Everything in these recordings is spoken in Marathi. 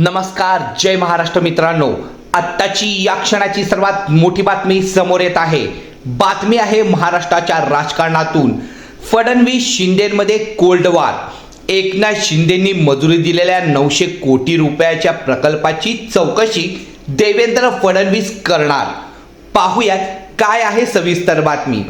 नमस्कार जय महाराष्ट्र मित्रांनो. आत्ताची या क्षणाची सर्वात मोठी बातमी समोर येत आहे. बातमी आहे महाराष्ट्राच्या राजकारणातून. फडणवीस शिंदेमध्ये कोल्डवार एकनाथ शिंदेंनी मंजुरी दिलेल्या नऊशे कोटी रुपयाच्या प्रकल्पाची चौकशी देवेंद्र फडणवीस करणार. पाहूयात काय आहे सविस्तर बातमी.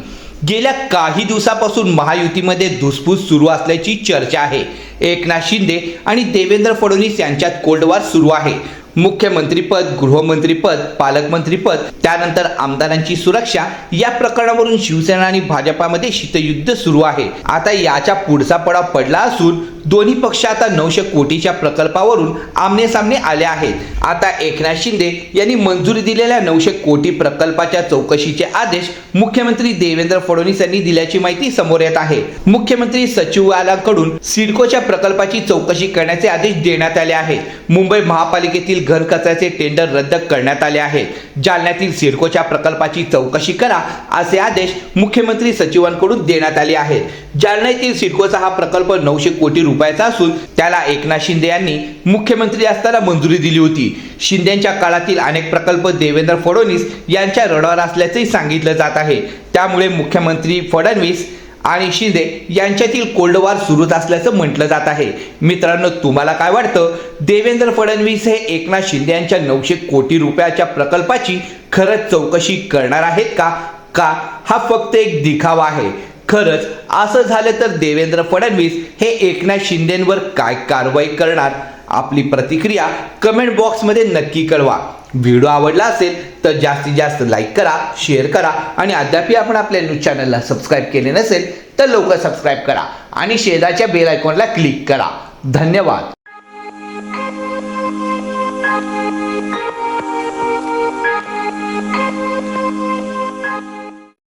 गेल्या काही दिवसापासून महायुतीमध्ये धुसफूस सुरू असल्याची चर्चा आहे. एकनाथ शिंदे आणि देवेंद्र फडणवीस यांच्यात कोल्डवार सुरू आहे. मुख्यमंत्रीपद गृहमंत्रीपद पालकमंत्रीपद त्यानंतर आमदारांची सुरक्षा या प्रकरणावरून शिवसेना आणि भाजपामध्ये शीतयुद्ध सुरू आहे. आता याचा पुढचा पडाव पडला असून दोन्ही पक्ष आता नऊशे कोटीच्या प्रकल्पावरून आमने सामने आले आहेत. आता एकनाथ शिंदे यांनी मंजुरी दिलेल्या नऊशे कोटी प्रकल्पाच्या चौकशीचे आदेश मुख्यमंत्री देवेंद्र फडणवीस यांनी दिल्याची माहिती समोर येत आहे. मुख्यमंत्री सचिवालयाकडून सिडकोच्या प्रकल्पाची चौकशी करण्याचे आदेश देण्यात आले आहेत. मुंबई महापालिकेतील घरकचऱ्याचे टेंडर रद्द करण्यात आले आहे जालन्यातील सिडकोच्या प्रकल्पाची चौकशी करा असे आदेश मुख्यमंत्री सचिवांकडून देण्यात आले आहेत. जालना येथील सिडकोचा हा प्रकल्प नऊशे कोटी रुपये रुपयाचा असून त्याला एकनाथ शिंदे यांनी मुख्यमंत्री असताना मंजुरी दिली होती. शिंदेच्या काळातील अनेक प्रकल्प देवेंद्र फडणवीस यांच्या रडावर असल्याचंही सांगितलं जात आहे. त्यामुळे मुख्यमंत्री फडणवीस आणि शिंदे यांच्यातील कोल्डवार सुरूच असल्याचं म्हटलं जात आहे. मित्रांनो तुम्हाला काय वाटतं? देवेंद्र फडणवीस हे एकनाथ शिंदे यांच्या नऊशे कोटी रुपयाच्या प्रकल्पाची खरंच चौकशी करणार आहेत का? का हा फक्त एक दिखावा आहे? खरंच असं झालं तर देवेंद्र फडणवीस हे एकनाथ शिंदेंवर काय कारवाई करणार? आपली प्रतिक्रिया कमेंट बॉक्समध्ये नक्की कळवा. व्हिडिओ आवडला असेल तर जास्तीत जास्त लाईक करा शेअर करा आणि अद्यापही आपण आपल्या न्यूज चॅनलला सबस्क्राईब केले नसेल तर लवकर सबस्क्राईब करा आणि शेजारच्या बेल आयकॉनला क्लिक करा. धन्यवाद.